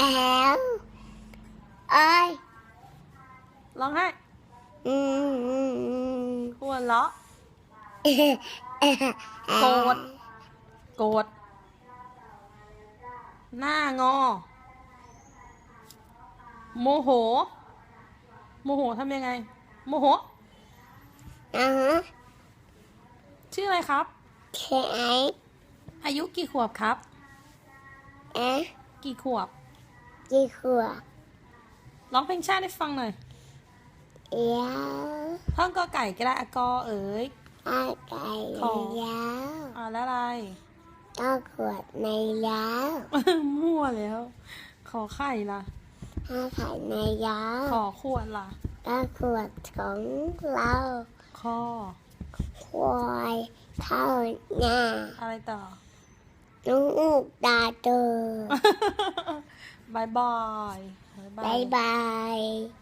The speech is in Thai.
แอลเอ้ยร้องไห้อืมอืมอืมหัวเราะโกรธโกรธหน้างอ โมโห โมโหทำยังไง โมโหอ่าฮะชื่ออะไรครับเคไออายุกี่ขวบครับ เอ๊ะกี่ขวบ กี่ขวบร้องเพลงชาติให้ฟังหน่อย เอียวท่องกอไก่ก็ได้อะกอเอ๋ยอาไก่ขอยาวอ่าแล้วอะไรก็ขวดในยาวมั่วแล้ว ขอไข่ล่ะห้าไข่ในยาวขอขวดล่ะก็ขวดของเราคอควายเท่าหน้าอะไรต่อลูกตาโต บายบายบายบาย